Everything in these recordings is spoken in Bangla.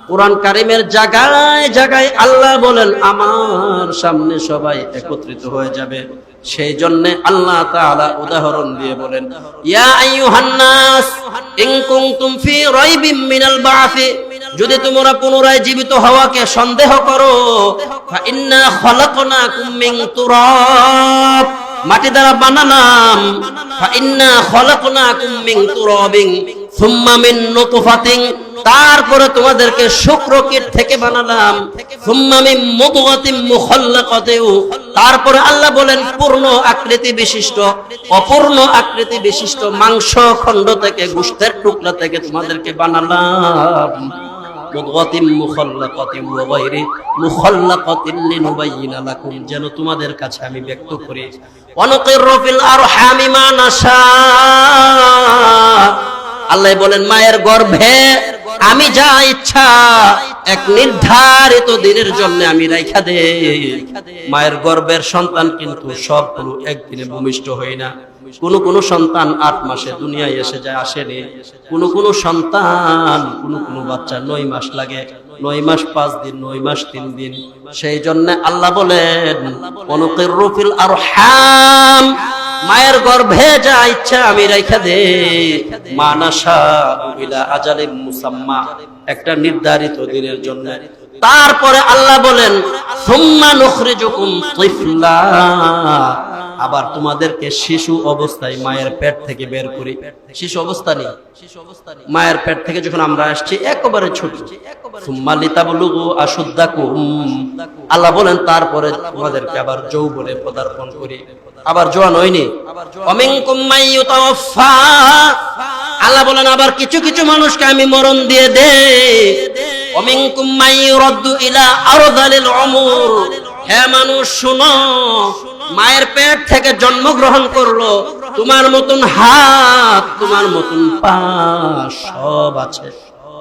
কোরআন কারিমের জায়গায় জায়গায় আল্লাহ বলেন, আমার সামনে সবাই একত্রিত হয়ে যাবে। সেই জন্য আল্লাহ তাআলা উদাহরণ দিয়ে বলেন, ইয়া আইয়ুহান নাস, ইন কুনতুম ফি রাইবিম মিনাল বা'থি যদি তোমরা পুনরায় জীবিত হওয়াকে সন্দেহ করো, ফা ইন্না খলাকনাকুম মিন তুরাব। মাটি দ্বারা বানালাম, ফা ইন্না খলাকনাকুম মিন তুরাবিন, সুম্মা মিন নুতফাতিন। তারপরে তোমাদেরকে শুক্রকীট থেকে বানালাম। তারপরে আল্লাহ বলেন, পূর্ণ আকৃতি বিশিষ্ট, অপূর্ণ আকৃতি বিশিষ্ট মাংস খণ্ড থেকে গোশতের টুকরা থেকে তোমাদেরকে বানালাম। যেন তোমাদের কাছে আমি ব্যক্ত করি। অনুকিরু ফিল আরহামি মা নাশা। আল্লাহ বলেন, মায়ের গর্ভে আমি যা ইচ্ছা এক নির্ধারিত দিনের জন্য আমি রাইখা দে। মায়ের গর্ভের সন্তান কিন্তু সবগুলো একদিনে ভূমিষ্ঠ হয় না। কোন কোন সন্তান আট মাসে দুনিয়ায় এসে যায়, আসেনি। কোন কোন সন্তান কোন কোন বাচ্চা নয় মাস লাগে। নয় মাস পাঁচ দিন, নয় মাস তিন দিন। সেই জন্য আল্লাহ বলেন অনুকিরুফিল আরহাম। মায়ের গর্ভে যা ইচ্ছা আমি রেখে দে। মানাসা আজালে মুসাম্মা। একটা নির্ধারিত দিনের জন্য তারপরে আল্লাহ বলেন আবার তোমাদেরকে শিশু অবস্থায় মায়ের পেট থেকে বের করি। শিশু অবস্থা নেই। মায়ের পেট থেকে যখন আমরা আসছি, একেবারে ছোট। আল্লাহ বলেন, তারপরে তোমাদেরকে আবার যৌবনে পদার্পণ করি। আবার জোয়ান হয়নি। আল্লাহ বলেন, আবার কিছু কিছু মানুষকে আমি মরণ দিয়ে দে অমিনকুম মাইয়ুরাদ্দু ইলা উমুর। হে মানুষ, শুনো, মায়ের পেট থেকে জন্মগ্রহণ করল, তোমার মতন হাত, তোমার মতন পা, সব আছে।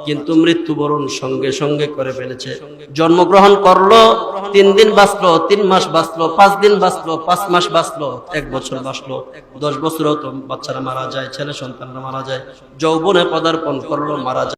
কিন্তু মৃত্যুবরণ সঙ্গে সঙ্গে করে ফেলেছে। জন্মগ্রহণ করল, তিন দিন বাঁচলো, তিন মাস বাঁচলো, পাঁচ দিন বাঁচলো, পাঁচ মাস বাঁচলো, এক বছর বাঁচলো, দশ বছরও তো বাচ্চারা মারা যায়, ছেলে সন্তানরা মারা যায়, যৌবনে পদার্পণ করল, মারা যায়।